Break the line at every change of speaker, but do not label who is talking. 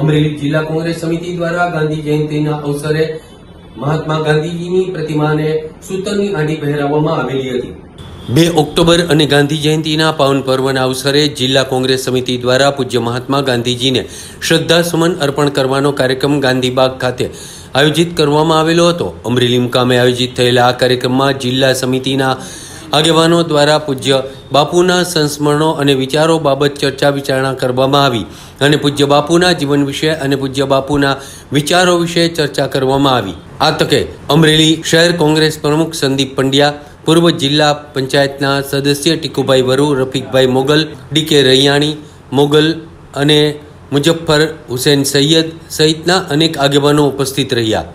અમરેલી જિલ્લા કોંગ્રેસ સમિતિ દ્વારા ગાંધી જયંતિના અવસરે મહાત્મા ગાંધીજીની પ્રતિમાને સૂતરની આંટી પહેરાવવામાં આવેલી હતી. બે ઓક્ટોબર અને ગાંધી જયંતિના પાવન પર્વના અવસરે જિલ્લા કોંગ્રેસ સમિતિ દ્વારા પૂજ્ય મહાત્મા ગાંધીજીને શ્રદ્ધાસુમન અર્પણ કરવાનો કાર્યક્રમ ગાંધીબાગ ખાતે આયોજિત કરવામાં આવેલો હતો. અમરેલી મુકામે આયોજિત થયેલા આ કાર્યક્રમમાં જિલ્લા સમિતિના આગેવાનો દ્વારા પૂજ્ય બાપુના સંસ્મરણો અને વિચારો બાબત ચર્ચા વિચારણા કરવામાં આવી અને પૂજ્ય બાપુના જીવન વિશે અને પૂજ્ય બાપુના વિચારો વિશે ચર્ચા કરવામાં આવી. આ તકે અમરેલી શહેર કોંગ્રેસ પ્રમુખ સંદીપ પંડ્યા, પૂર્વ જિલ્લા પંચાયતના સદસ્ય ટીકુભાઈ વરુ, રફીકભાઈ મોગલ ડીકે રૈયાણી, મોગલ અને મુજફ્ફર હુસેન સૈયદ સહિતના અનેક આગેવાનો ઉપસ્થિત રહ્યા.